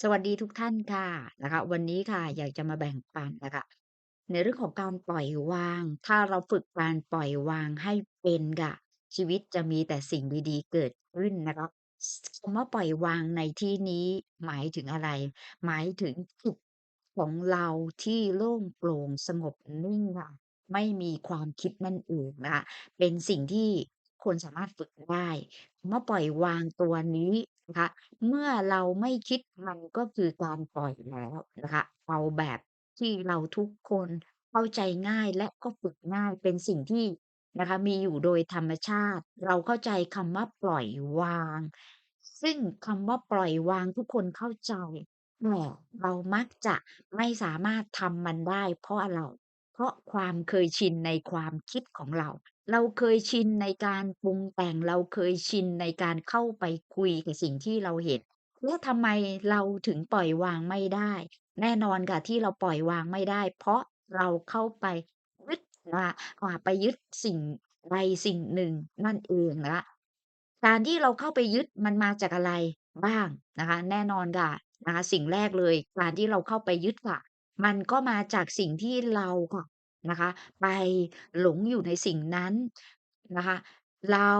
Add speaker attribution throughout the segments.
Speaker 1: สวัสดีทุกท่านค่ะนะคะ วันนี้ค่ะอยากจะมาแบ่งปันนะคะ ในเรื่องของการปล่อยวาง ถ้าเราฝึกการปล่อยวางให้เป็นค่ะ ชีวิตจะมีแต่สิ่งดี ๆ เกิดขึ้นนะคะคำว่าปล่อยวางในที่นี้หมายถึงอะไร หมายถึงจิตของเราที่โล่งโปร่ง สงบนิ่งค่ะ ไม่มีความคิดนั่นเองนะคะ เป็นสิ่งที่ คนสามารถฝึกได้คำว่าปล่อยวางตัวนี้นะคะ เมื่อเราไม่คิดมันก็คือการปล่อยแล้วนะคะ เอาแบบที่เราทุกคนเข้าใจง่ายและก็ฝึกง่ายเป็นสิ่งที่นะคะ มีอยู่โดยธรรมชาติ เราเข้าใจคำว่าปล่อยวาง ซึ่งคำว่าปล่อยวางทุกคนเข้าใจ แต่เรามักจะไม่สามารถทำมันได้เพราะอะไรเพ ราะความเคยชินในความคิดของเรา เราเคยชินในการปรุงแต่ง เราเคยชินในการเข้าไปคุยกับสิ่งที่เราเห็น แล้วทำไมเราถึงปล่อยวางไม่ได้ แน่นอนค่ะที่เราปล่อยวางไม่ได้ เพราะเราเข้าไปยึดนะคะอ่าไปยึดสิ่งใดสิ่งหนึ่งนั่นเองนะคะการที่เราเข้าไปยึดมันมาจากอะไรบ้างนะคะ แน่นอนค่ะนะคะสิ่งแรกเลย การที่เราเข้าไปยึดค่ะ มันก็มาจากสิ่งที่เราค่ะ นะคะ ไปหลงอยู่ในสิ่งนั้นนะคะ เรา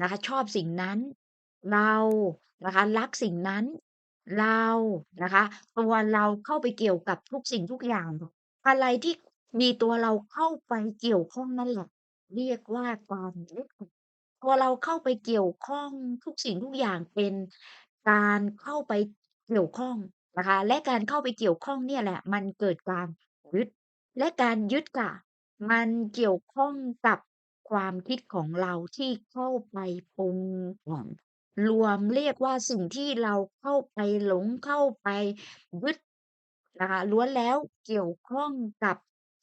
Speaker 1: นะคะชอบสิ่งนั้น เรานะคะรักสิ่งนั้น เรานะคะ ตัวเราเข้าไปเกี่ยวกับทุกสิ่งทุกอย่าง อะไรที่มีตัวเราเข้าไปเกี่ยวข้องนั่นแหละ เรียกว่าความยึดตัวเราเข้าไปเกี่ยวข้องทุกสิ่งทุกอย่างเป็นการเข้าไปเกี่ยวข้องนะคะ และการเข้าไปเกี่ยวข้องเนี่ยแหละ มันเกิดการยึด และการยึดค่ะ มันเกี่ยวข้องกับความคิดของเราที่เข้าไปปรุงแต่ง รวมเรียกว่าสิ่งที่เราเข้าไปหลง เข้าไปยึดนะคะ ล้วนแล้วเกี่ยวข้องกับ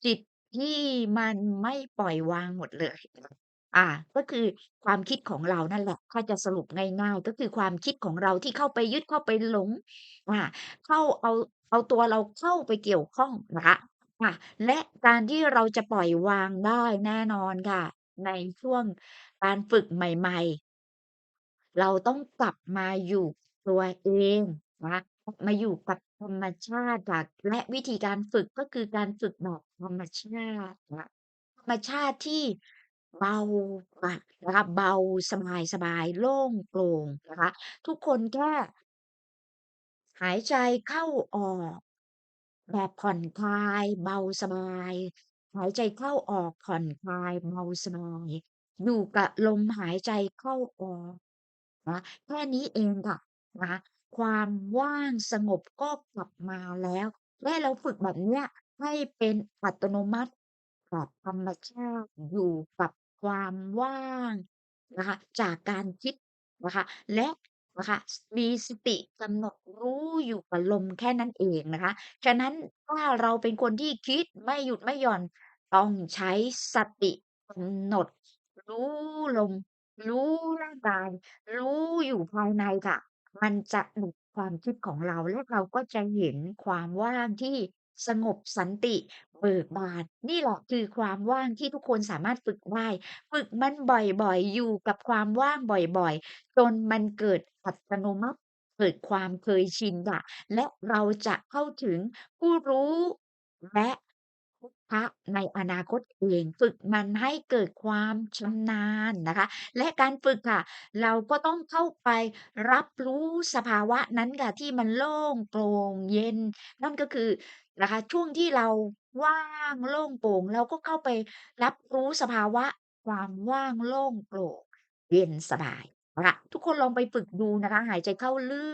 Speaker 1: จิตที่มันไม่ปล่อยวางหมดเลย อ่า ก็คือความคิดของเรานั่นแหละ ถ้าจะสรุปง่าย ๆ ก็คือความคิดของเราที่เข้าไปยึด เข้าไปหลง อ่า เข้า เอา เอาตัวเราเข้าไปเกี่ยวข้องนะคะ ค่ะ และการที่เราจะปล่อยวางได้แน่นอนค่ะ ในช่วงการฝึกใหม่ ๆ เราต้องกลับมาอยู่ตัวเองนะคะกลับมาอยู่กับธรรมชาติค่ะและวิธีการฝึกก็คือการฝึกแบบธรรมชาตินะธรรมชาติที่เบาอะนะคะเบาสบายๆโล่งโปร่งนะคะ ทุกคนแค่หายใจเข้าออก แบบผ่อนคลายเบาสบาย หายใจเข้าออกผ่อนคลายเบาสบาย อยู่กับลมหายใจเข้าออกนะแค่นี้เองค่ะนะความว่างสงบก็กลับมาแล้ว และเราฝึกแบบเนี้ยให้เป็นอัตโนมัติกับธรรมชาติอยู่กับความว่างนะคะจากการคิดนะคะและะคะมีสติกำหนดรู้อยู่กับลมแค่นั้นเองนะคะ ฉะนั้นถ้าเราเป็นคนที่คิดไม่หยุดไม่หย่อน ต้องใช้สติกำหนด รู้ลม รู้ร่างกาย รู้อยู่ภายในค่ะ มันจะหลุดความคิดของเรา และเราก็จะเห็นความว่างที่สงบสันติ เบิกบาน นี่แหละคือความว่างที่ทุกคนสามารถฝึกได้ ฝึกมันบ่อย ๆ อยู่กับความว่างบ่อย ๆ จนมันเกิดอัตโนมัติ เกิดความเคยชินค่ะ และเราจะเข้าถึงผู้รู้ และพุทธะในอนาคตเอง ฝึกมันให้เกิดความชำนาญนะคะ และการฝึกค่ะ เราก็ต้องเข้าไปรับรู้สภาวะนั้นค่ะ ที่มันโล่งโปร่งเย็น นั่นก็คือนะคะ ช่วงที่เราว่างโล่งโปร่ง เราก็เข้าไปรับรู้สภาวะความว่างโล่งโปร่ง เย็นสบาย ค่ะทุกคนลองไปฝึกดูนะคะ หายใจเข้าลึ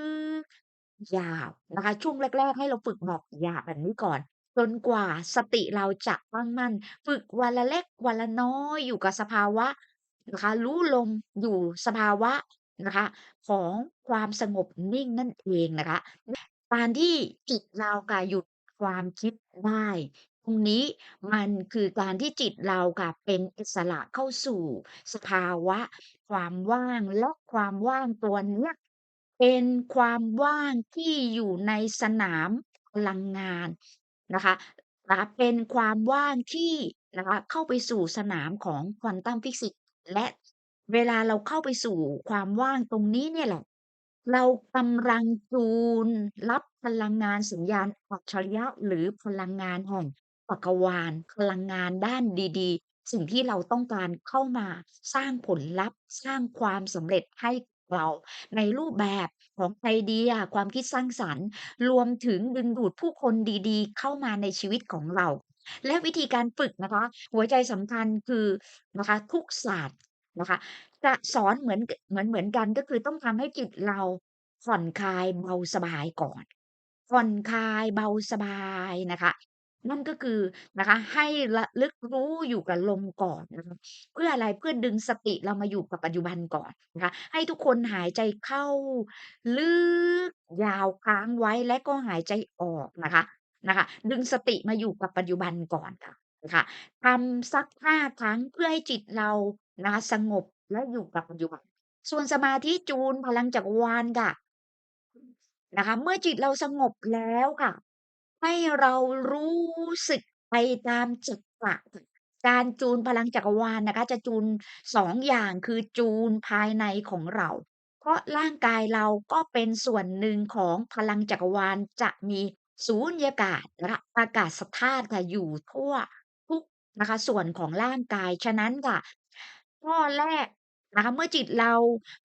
Speaker 1: ก ยาวนะคะ ช่วงแรก ๆ ให้เราฝึกแบบหยาบแบบนี้ก่อน จนกว่าสติเราจะตั้งมั่น ฝึกวันละเล็กวันละน้อยอยู่กับสภาวะนะคะ รู้ลมอยู่สภาวะนะคะ ของความสงบนิ่งนั่นเองนะคะ การที่จิตเราค่ะหยุดความคิดได้ ตรงนี้มันคือการที่จิตเราค่ะเป็นอิสระเข้าสู่สภาวะ ความว่าง และความว่างตัวเนี้ย เป็นความว่างที่อยู่ในสนามพลังงานนะคะเป็นความว่างที่นะคะเข้าไปสู่สนามของควอนตัมฟิสิกส์ และเวลาเราเข้าไปสู่ความว่างตรงนี้เนี่ยแหละ เรากำลังจูนรับพลังงานสัญญาณอัจฉริยะ หรือพลังงานแห่งจักรวาล พลังงานด้านดี ๆ สิ่งที่เราต้องการเข้ามาสร้างผลลัพธ์ สร้างความสำเร็จให้เรา ในรูปแบบของไอเดีย ความคิดสร้างสรรค์ รวมถึงดึงดูดผู้คนดี ๆ เข้ามาในชีวิตของเรา และวิธีการฝึกนะคะ หัวใจสำคัญคือนะคะทุกศาสตร์นะคะจะสอนเหมือนกเหมือนกันก็คือต้องทำให้จิตเราผ่อนคลายเบาสบายก่อน ผ่อนคลายเบาสบายนะคะ นั่นก็คือนะคะ ให้ระลึกรู้อยู่กับลมก่อนนะคะ เพื่ออะไร เพื่อดึงสติเรามาอยู่กับปัจจุบันก่อนนะคะ ให้ทุกคนหายใจเข้าลึก ยาวค้างไว้ และก็หายใจออกนะคะ นะคะ ดึงสติมาอยู่กับปัจจุบันก่อนค่ะนะคะทำสัก 5 ครั้งเพื่อให้จิตเรานะคะ สงบและอยู่กับปัจจุบัน ส่วนสมาธิจูนพลังจักรวาลค่ะ นะคะ เมื่อจิตเราสงบแล้วค่ะ ให้เรารู้สึกไปตามจักระค่ะการจูนพลังจักรวาลนะคะ จะจูน 2 อย่าง คือจูนภายในของเรา เพราะร่างกายเราก็เป็นส่วนหนึ่งของพลังจักรวาล จะมีสูญญากาศและอากาศธาตุค่ะ อยู่ทั่วทุกนะคะ ส่วนของร่างกาย ฉะนั้นค่ะ ข้อแรก นะคะ เมื่อจิตเรา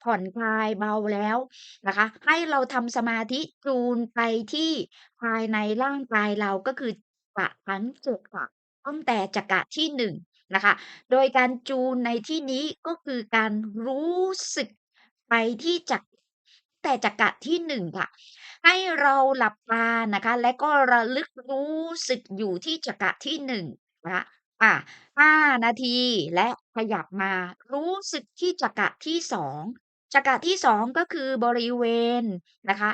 Speaker 1: ผ่อนคลายเบาแล้วนะคะ ให้เราทำสมาธิจูนไปที่ภายในร่างกายเราก็คือจักระทั้ง7ค่ะตั้งแต่จักระที่1นะคะ โดยการจูนในที่นี้ก็คือการรู้สึกไปที่จักแต่จักระที่1ค่ะ ให้เราหลับตานะคะ และก็ระลึกรู้สึกอยู่ที่จักระที่1นะคะ อา 5 นาที และขยับมารู้สึกที่จักระที่ 2 จักระที่ 2 ก็คือบริเวณนะคะ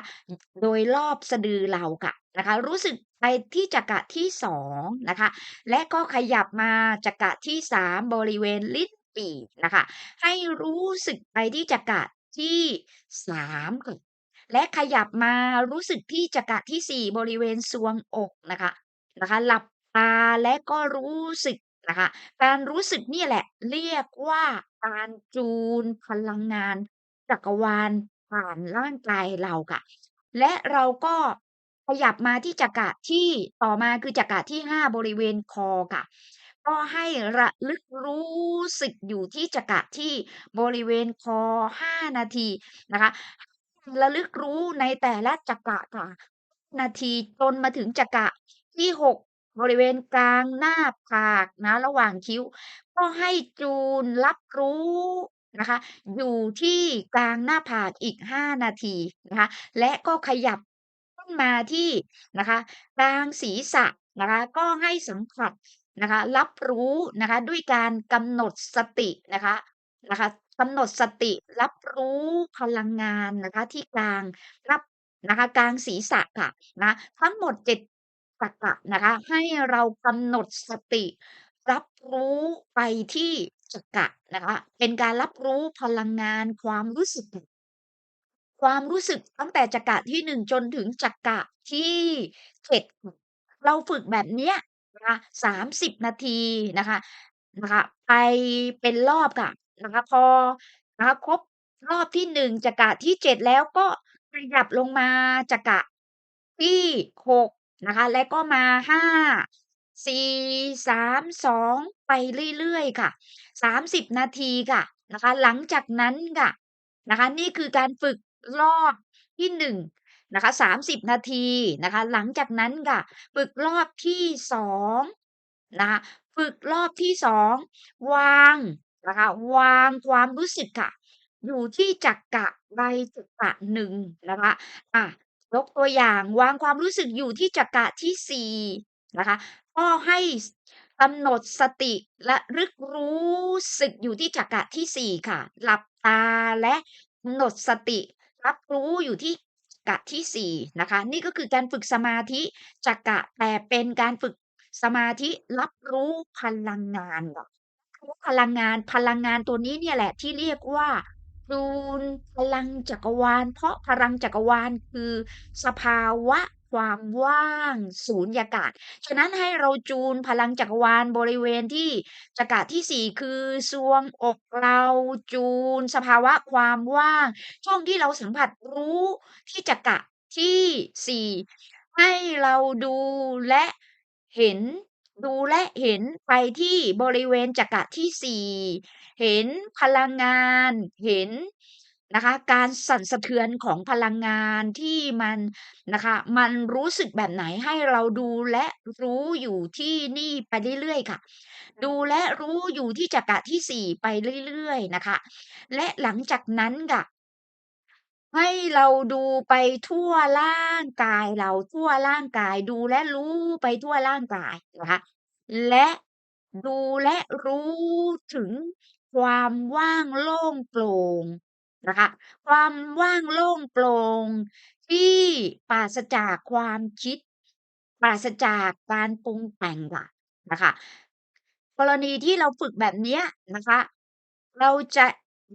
Speaker 1: โดยรอบสะดือเราค่ะนะคะ รู้สึกไปที่จักระที่ 2 นะคะ และก็ขยับมาจักระที่ 3 บริเวณลิ้นปี่นะคะ ให้รู้สึกไปที่จักระที่3ค่ะและขยับมารู้สึกที่จักระที่ 4 บริเวณทรวงอกนะคะ นะคะ หลับาและก็รู้สึกนะคะ การรู้สึกเนี่ยแหละ เรียกว่าการจูนพลังงานจักรวาลผ่านร่างกายเราค่ะ และเราก็ขยับมาที่จักระที่ต่อมาคือจักระที่ 5 บริเวณคอค่ะ ก็ให้ระลึกรู้สึกอยู่ที่จักระที่บริเวณคอ 5 นาทีนะคะระลึกรู้ในแต่ละจักระค่ะ นาทีจนมาถึงจักระที่ 6 บริเวณกลางหน้าผากนะ ระหว่างคิ้ว ก็ให้จูนรับรู้นะคะ อยู่ที่กลางหน้าผากอีก 5 นาทีนะคะ และก็ขยับขึ้นมาที่นะคะกลางศีรษะนะคะ ก็ให้สัมผัสนะคะ รับรู้นะคะด้วยการกำหนดสตินะคะนะคะกำหนดสติรับรู้พลังงานนะคะที่กลางรับนะคะกลางศีรษะค่ะนะทั้งหมด7จั กระนะคะ ให้เรากำหนดสติ รับรู้ไปที่จักระนะคะ เป็นการรับรู้พลังงานความรู้สึก ความรู้สึกตั้งแต่จักระที่1จนถึงจักระที่7ค่ะเราฝึกแบบเนี้ยนะคะ30นาทีนะคะนะคะ ไปเป็นรอบค่ะนะคะพอนะคะครบรอบที่1จักระที่7แล้วก็ขยับลงมาจักระที่6 นะคะ แล้วก็มา 5 4 3 2 ไปเรื่อยๆ ค่ะ 30 นาทีค่ะนะคะ หลังจากนั้นค่ะนะคะ นี่คือการฝึกรอบที่ 1 นะคะ 30 นาทีนะคะ หลังจากนั้นค่ะ ฝึกรอบที่ 2 นะคะ ฝึกรอบที่ 2 วางนะคะ วางความรู้สึกค่ะ อยู่ที่จักระใดจักระหนึ่งนะคะอา ยกตัวอย่างวางความรู้สึกอยู่ที่จักระที่ 4 นะคะ ก็ให้กำหนดสติระลึกรู้สึกอยู่ที่จักระที่ 4 ค่ะ หลับตาและกำหนดสติ รับรู้อยู่ที่จักระที่ 4 นะคะ นี่ก็คือการฝึกสมาธิจักระแต่เป็นการฝึกสมาธิรับรู้พลังงานค่ะรู้พลังงานพลังงานตัวนี้เนี่ยแหละที่เรียกว่า จูนพลังจักรวาล เพราะพลังจักรวาลคือสภาวะความว่างสูญญากาศ ฉะนั้นให้เราจูนพลังจักรวาลบริเวณที่จักระที่4คือทรวงอกเราจูน สภาวะความว่าง ช่วงที่เราสัมผัสรู้ที่จักระที่4ให้เราดูและเห็น ดูและเห็นไปที่บริเวณจักระที่4เห็นพลังงานเห็นนะคะการสั่นสะเทือนของพลังงานที่มันนะคะมันรู้สึกแบบไหนให้เราดูและรู้อยู่ที่นี่ไปเรื่อยๆค่ะ ดูและรู้อยู่ที่จักระที่4ไปเรื่อยๆนะคะ และหลังจากนั้นค่ะ ให้เราดูไปทั่วร่างกายเรา ทั่วร่างกาย ดูและรู้ไปทั่วร่างกายนะคะ และดูและรู้ถึงความว่างโล่งโปร่งนะคะ ความว่างโล่งโปร่งที่ปราศจากความคิด ปราศจากการปรุงแต่งค่ะนะคะกรณีที่เราฝึกแบบนี้นะคะ เราจะ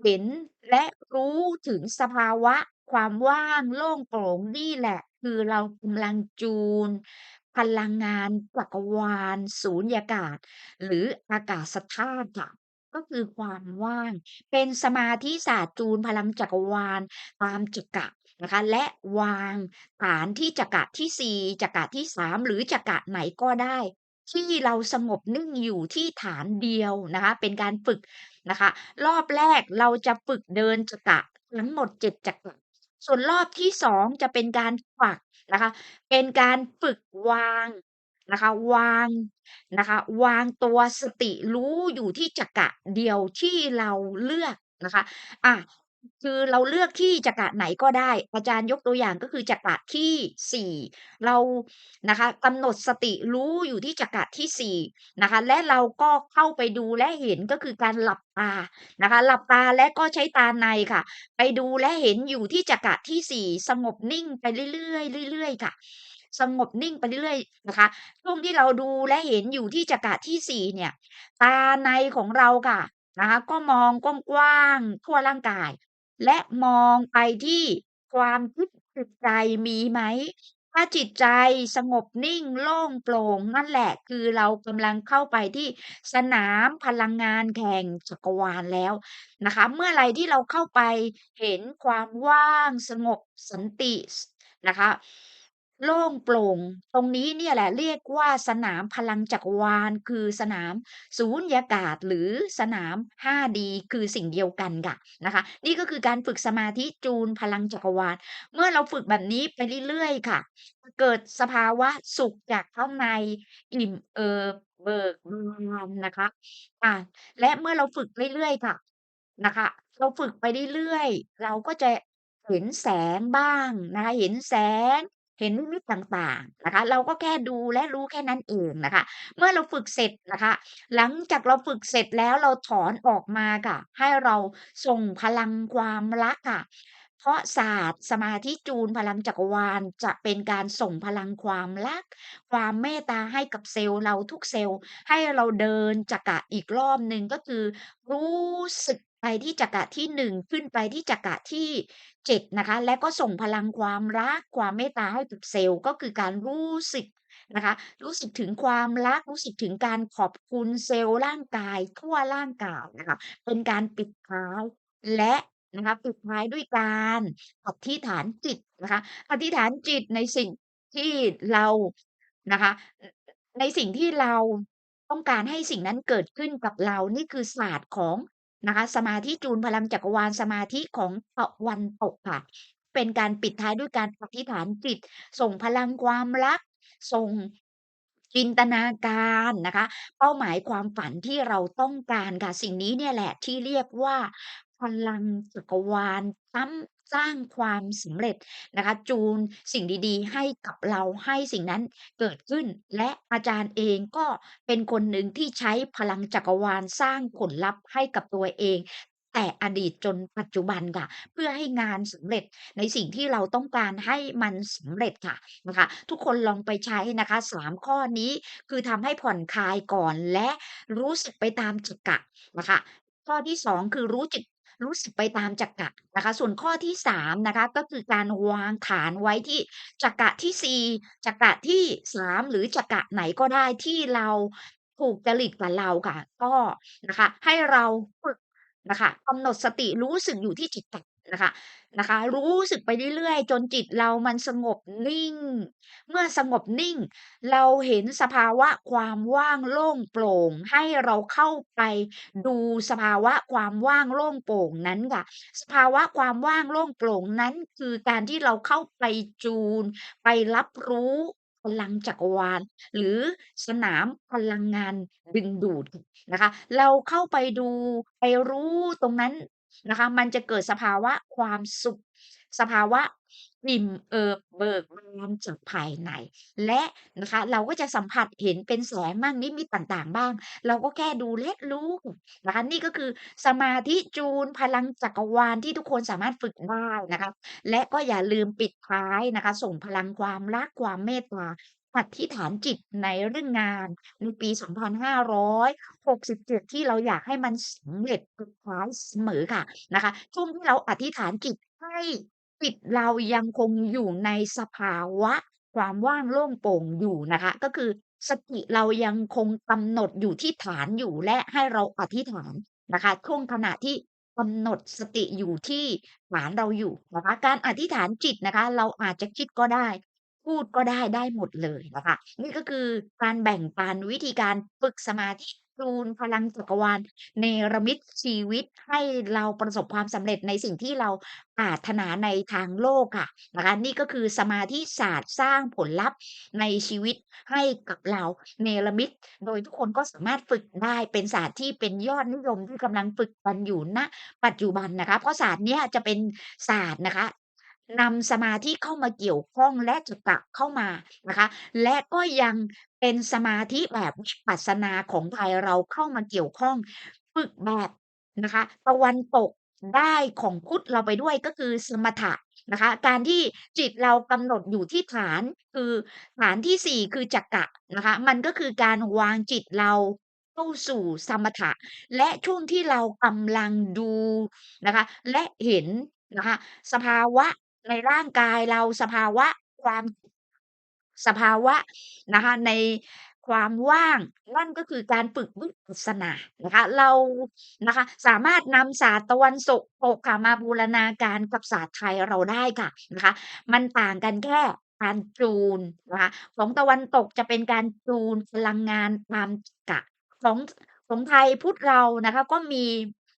Speaker 1: เห็นและรู้ถึงสภาวะ ความว่าง โล่งโปร่ง นี่แหละ คือเรากำลังจูน พลังงานจักรวาล สูญญากาศ หรืออากาศธาตุค่ะ ก็คือความว่าง เป็นสมาธิศาสตร์จูนพลังจักรวาลตามจักระนะคะ และวางฐานที่จักระที่ 4 จักระที่ 3 หรือจักระไหนก็ได้ ที่เราสงบนิ่งอยู่ที่ฐานเดียวนะคะ เป็นการฝึกนะคะ รอบแรกเราจะฝึกเดินจักระทั้งหมด 7 จักระ ส่วนรอบที่สองจะเป็นการฝักนะคะ เป็นการฝึกวางนะคะ วางนะคะ วางตัวสติรู้อยู่ที่จักระเดียวที่เราเลือกนะคะ อะ คือเราเลือกที่จักระไหนก็ได้ อาจารย์ยกตัวอย่างก็คือจักระที่4เรานะคะกำหนดสติรู้อยู่ที่จักระที่4นะคะ และเราก็เข้าไปดูและเห็นก็คือการหลับตานะคะ หลับตาและก็ใช้ตาในค่ะ ไปดูและเห็นอยู่ที่จักระที่4สงบนิ่งไปเรื่อยๆเรื่อยๆค่ะสงบนิ่งไปเรื่อยนะคะช่วงที่เราดูและเห็นอยู่ที่จักระที่4เนี่ย ตาในของเราค่ะนะคะ ก็มองกว้างๆทั่วร่างกาย และมองไปที่ความคิด จิตใจมีไหม ถ้าจิตใจสงบนิ่งโล่งโปร่ง นั่นแหละ คือเรากำลังเข้าไปที่สนามพลังงานแห่งจักรวาลแล้วนะคะ เมื่อไรที่เราเข้าไปเห็นความว่างสงบสันติ นะคะ โล่งโปร่ง ตรงนี้เนี่ยแหละเรียกว่าสนามพลังจักรวาล คือสนามสูญญากาศหรือสนาม 5D คือสิ่งเดียวกันค่ะนะคะ นี่ก็คือการฝึกสมาธิจูนพลังจักรวาล เมื่อเราฝึกแบบนี้ไปเรื่อยๆค่ะ เกิดสภาวะสุขจากข้างในอิ่มเอิบเบิกบานนะคะอ่าและเมื่อเราฝึกเรื่อยๆค่ะนะคะ เราฝึกไปเรื่อยๆเราก็จะเห็นแสงบ้างนะคะเห็นแสง เห็นนิมิตต่างๆนะคะ เราก็แค่ดูและรู้แค่นั้นเองนะคะ เมื่อเราฝึกเสร็จนะคะ หลังจากเราฝึกเสร็จแล้วเราถอนออกมาค่ะ ให้เราส่งพลังความรักค่ะเพราะศาสตร์สมาธิจูนพลังจักรวาลจะเป็นการส่งพลังความรัก ความเมตตาให้กับเซลล์เราทุกเซลล์ ให้เราเดินจักระอีกรอบหนึ่งก็คือ รู้สึก ไปที่จักระที่1ขึ้นไปที่จักระที่7นะคะ และก็ส่งพลังความรักความเมตตาให้กับเซลล์ก็คือการรู้สึกนะคะรู้สึกถึงความรักรู้สึกถึงการขอบคุณเซลล์ร่างกายทั่วร่างกายนะคะเป็นการปิดท้ายและนะคะปิดท้ายด้วยการอธิษฐานจิตนะคะอธิษฐานจิตในสิ่งที่เรานะคะ ในสิ่งที่เราต้องการให้สิ่งนั้นเกิดขึ้นกับเรานี่คือศาสตร์ของ นะคะสมาธิจูนพลังจักรวาลสมาธิของตะวันตกค่ะ เป็นการปิดท้ายด้วยการอธิษฐานจิต ส่งพลังความรัก ส่งจินตนาการนะคะ เป้าหมายความฝันที่เราต้องการค่ะ สิ่งนี้เนี่ยแหละที่เรียกว่าพลังจักรวาลซ้ำ สร้างความสำเร็จนะคะ จูนสิ่งดีๆ ให้กับเราให้สิ่งนั้นเกิดขึ้น และอาจารย์เองก็เป็นคนหนึ่งที่ใช้พลังจักรวาลสร้างผลลัพธ์ให้กับตัวเองแต่อดีตจนปัจจุบันค่ะ เพื่อให้งานสำเร็จในสิ่งที่เราต้องการให้มันสำเร็จค่ะนะคะทุกคนลองไปใช้นะคะ3ข้อนี้คือทำให้ผ่อนคลายก่อนและรู้สึกไปตามจักระนะคะข้อที่ 2 คือรู้จิต รู้สึกไปตามจักระนะคะ ส่วนข้อที่3นะคะก็คือการวางฐานไว้ที่จักระที่4จักระที่ 3 หรือจักระไหนก็ได้ที่เราถูกจริตกับเราค่ะ ก็นะคะ ให้เราฝึกนะคะกำหนดสติรู้สึกอยู่ที่จิตตะ นะคะนะคะ รู้สึกไปเรื่อยๆ จนจิตเรามันสงบนิ่ง เมื่อสงบนิ่ง เราเห็นสภาวะความว่างโล่งโปร่ง ให้เราเข้าไปดูสภาวะความว่างโล่งโปร่งนั้นค่ะ สภาวะความว่างโล่งโปร่งนั้น คือการที่เราเข้าไปจูน ไปรับรู้พลังจักรวาล หรือสนามพลังงานดึงดูดนะคะ เราเข้าไปดูไปรู้ตรงนั้น นะคะ มันจะเกิดสภาวะความสุข สภาวะอิ่มเอิบเบิกบานจากภายใน และนะคะ เราก็จะสัมผัสเห็นเป็นแสงบ้างนิมิตต่างๆ บ้าง เราก็แค่ดูและรู้นะคะนี่ก็คือสมาธิจูนพลังจักรวาลที่ทุกคนสามารถฝึกได้นะคะ และก็อย่าลืมปิดท้ายนะคะ ส่งพลังความรักความเมตตา อธิษฐานจิตในเรื่องงานในปี 2567 ที่เราอยากให้มันสำเร็จสุดท้ายเสมอค่ะนะคะช่วงที่เราอธิษฐานจิตให้จิตเรายังคงอยู่ในสภาวะความว่างโล่งโปร่งอยู่นะคะ ก็คือสติเรายังคงกำหนดอยู่ที่ฐานอยู่และให้เราอธิษฐานนะคะช่วงขณะที่กำหนดสติอยู่ที่ฐานเราอยู่นะคะการอธิษฐานจิตนะคะ เราอาจจะคิดก็ได้ พูดก็ได้ ได้หมดเลยนะคะนี่ก็คือการแบ่งปันวิธีการฝึกสมาธิ จูนพลังจักรวาล เนรมิตชีวิตให้เราประสบความสำเร็จในสิ่งที่เราปรารถนาในทางโลกค่ะนะคะ นี่ก็คือสมาธิศาสตร์สร้างผลลัพธ์ในชีวิตให้กับเราเนรมิต โดยทุกคนก็สามารถฝึกได้เป็นศาสตร์ที่เป็นยอดนิยมที่กำลังฝึกกันอยู่ ณ ปัจจุบันนะคะ เพราะศาสตร์เนี้ยจะเป็นศาสตร์นะคะ นำสมาธิเข้ามาเกี่ยวข้องและจักระเข้ามานะคะ และก็ยังเป็นสมาธิแบบวิปัสสนาของไทยเราเข้ามาเกี่ยวข้องฝึกแบบนะคะตะวันตกได้ของพุทธเราไปด้วยก็คือสมถะนะคะ การที่จิตเรากำหนดอยู่ที่ฐานคือฐานที่4คือจักระนะคะ มันก็คือการวางจิตเราเข้าสู่สมถะ และช่วงที่เรากำลังดูนะคะ และเห็นนะคะ สภาวะ ในร่างกายเราสภาวะความสภาวะนะคะในความว่างนั่นก็คือการฝึกวิปัสสนานะคะเรานะคะสามารถนำศาสตร์ตะวันศกตกค่ะมาบูรณาการกับศาสตร์ไทยเราได้ค่ะนะคะมันต่างกันแค่การจูนนะคะของตะวันตกจะเป็นการจูนพลังงานตามกระของของไทยพุทธเรานะคะก็มี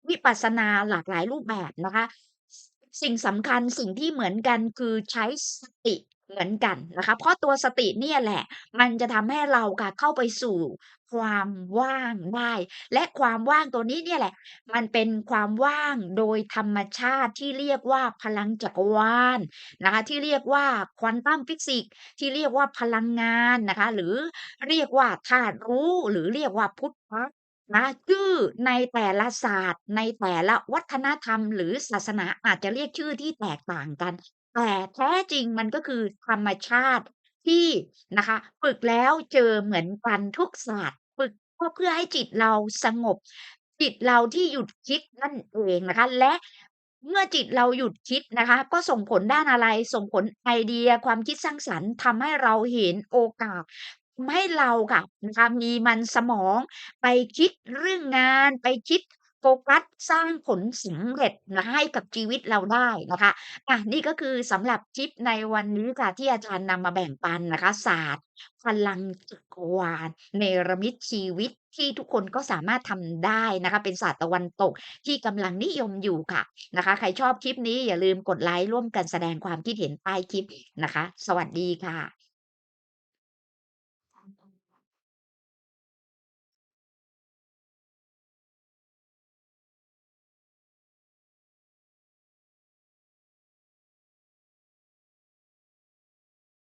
Speaker 1: วิปัสสนาหลากหลายรูปแบบนะคะ สิ่งสำคัญสิ่งที่เหมือนกันคือใช้สติเหมือนกันนะคะเพราะตัวสติเนี่ยแหละ มันจะทำให้เราค่ะเข้าไปสู่ความว่างได้และความว่างตัวนี้เนี่ยแหละ มันเป็นความว่างโดยธรรมชาติที่เรียกว่าพลังจักรวาลนะคะ ที่เรียกว่าควอนตัมฟิสิกส์ที่เรียกว่าพลังงานนะคะ หรือเรียกว่าธาตุรู้หรือเรียกว่าพุทธะ นะชื่อในแต่ละศาสตร์ ในแต่ละวัฒนธรรม หรือศาสนาอาจจะเรียกชื่อที่แตกต่างกัน แต่แท้จริงมันก็คือธรรมชาติที่นะคะ ฝึกแล้วเจอเหมือนกันทุกศาสตร์ ฝึกก็เพื่อให้จิตเราสงบ จิตเราที่หยุดคิดนั่นเองนะคะ และเมื่อจิตเราหยุดคิดนะคะ ก็ส่งผลด้านอะไร?ส่งผลไอเดียความคิดสร้างสรรค์ทำให้เราเห็นโอกาส ให้เราค่ะนะคะมีมันสมองไปคิดเรื่องงาน ไปคิดโฟกัสสร้างผลสำเร็จนะให้กับชีวิตเราได้นะคะ อะ นี่ก็คือสำหรับทริปในวันนี้ค่ะที่อาจารย์นำมาแบ่งปันนะคะ ศาสตร์ พลังจักรวาลเนรมิตชีวิตที่ทุกคนก็สามารถทำได้นะคะ เป็นศาสตร์ตะวันตกที่กำลังนิยมอยู่ค่ะนะคะ ใครชอบคลิปนี้อย่าลืมกดไลก์ร่วมกันแสดงความคิดเห็นใต้คลิปนะคะ สวัสดีค่ะ